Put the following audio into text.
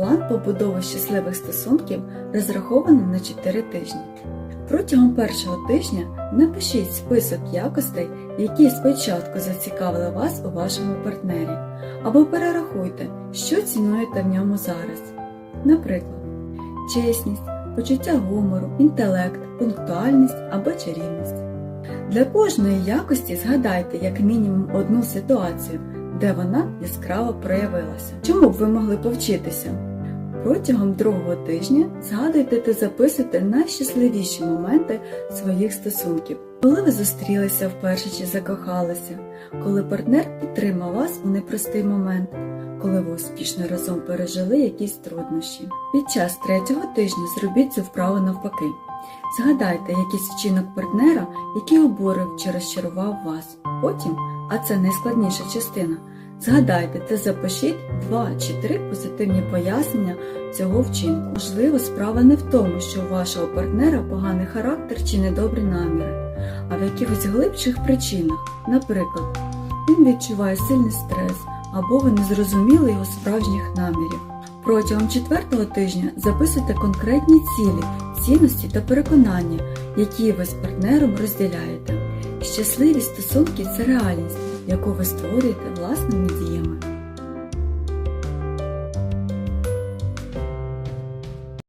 План побудови щасливих стосунків розрахований на 4 тижні. Протягом першого тижня напишіть список якостей, які спочатку зацікавили вас у вашому партнері, або перерахуйте, що цінуєте в ньому зараз. Наприклад, чесність, почуття гумору, інтелект, пунктуальність або чарівність. Для кожної якості згадайте як мінімум одну ситуацію, де вона яскраво проявилася. Чому б ви могли повчитися? Протягом другого тижня згадуйте та записуйте найщасливіші моменти своїх стосунків, коли ви зустрілися вперше чи закохалися, коли партнер підтримав вас у непростий момент, коли ви успішно разом пережили якісь труднощі. Під час третього тижня зробіть цю вправу навпаки. Згадайте якийсь вчинок партнера, який обурив чи розчарував вас. Потім, а це найскладніша частина, згадайте та запишіть два чи три позитивні пояснення цього вчинку. Можливо, справа не в тому, що у вашого партнера поганий характер чи недобрі наміри, а в якихось глибших причинах. Наприклад, він відчуває сильний стрес або ви не зрозуміли його справжніх намірів. Протягом четвертого тижня записуйте конкретні цілі, цінності та переконання, які ви з партнером розділяєте. Щасливі стосунки це реальність, яку ви створюєте власними діями.